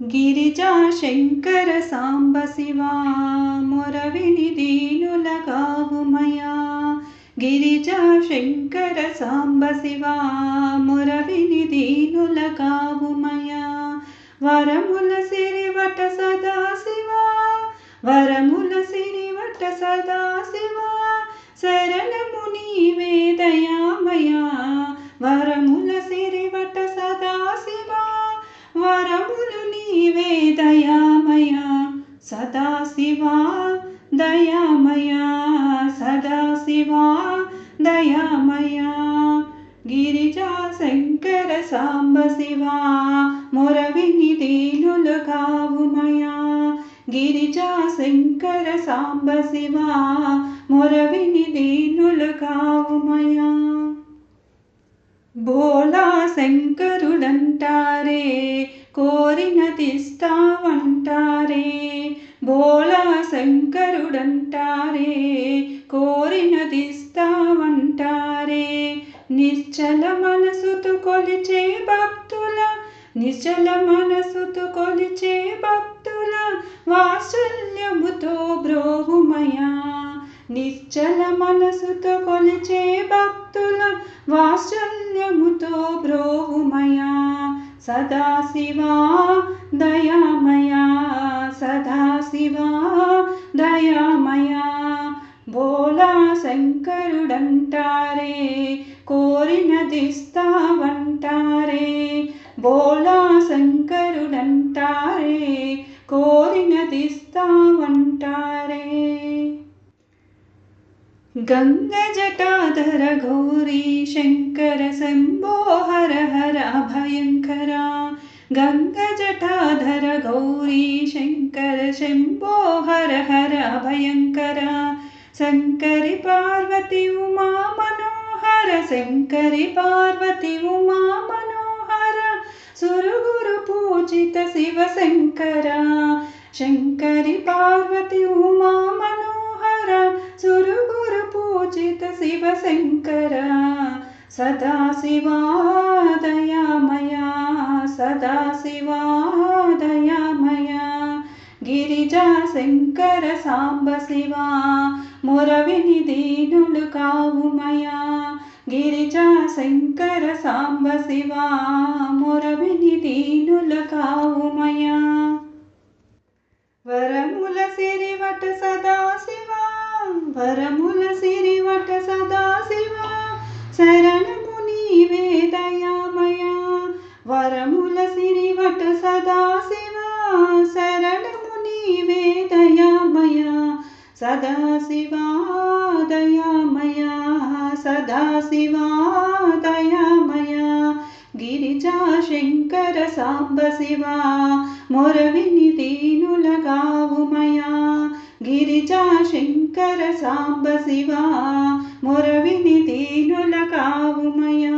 गिरिजा शृङ्कर सम्ब शिवा मोरविनि दीनो लगावुमया गिरिजा शङ्कर सम्ब शिवा मोरविनि दीनो लगावुमया वरमुल सिरिवट सदा शिवा वरमुल सिरिवट सदा शिवा सरलमुनि वेदया मया वरमुल सदा शिवा दयामया सदा शिवा दयामया। गिरिजा शङ्कर साम्ब शिवा मोरविनी दीनुलकावमया गिरिजा शङ्कर साम्ब शिवा मोरविनी दीनुलकावमया भोला शङ्करुदण्टारे कोरिन तिष्ठा కాదంటారే కోరినదిస్తావంటారే. నిశ్చల మనసుతు కొలిచే భక్తుల నిశ్చల మనసుతు కొలిచే భక్తుల వాత్సల్యముతో బ్రోగుమయా నిశ్చల మనసుతో కొలిచే భక్తుల వాత్సల్యముతో బ్రోగుమయా సదాశివా దయామయా. సదాశివా దయామయా బోలా శంకరుడంటారే కోరినదిస్తావంటారే బోలా శంకరుడంటారే కోరినదిస్తావంటారే గంగ జటాధర గౌరీ శంకర శంభో హర హర అభయంకర गङ्गजटाधर गौरी शङ्कर शम्भो हर हर भयङ्कर शङ्करि पार्वति उमा मनोहर। शङ्करि पार्वति उमा मनोहर। सुरगुरुपूजित शिवशङ्कर शङ्करि। पार्वति उमा मनोहर। सुरगुरुपूजित शिवशङ्कर सदा शिवादया मया सदा शिवा दया मया गिरिजा शङ्कर सम्ब शिवा मोरविनी दीनुलकाह मया गिरिजा शङ्कर सम्ब शिवा मोरविनी दीनूलकाहुया సిరివటు సదాశివ శరణము నీవే దయామయ. సదాశివా దయామయ. సదాశివా దయామయ. గిరిజా శంకర సాంబ శివ మొరవిని దీనుల కావుమయా గిరిజా శంకర సాంబ శివ మొరవిని దీనుల కావుమయా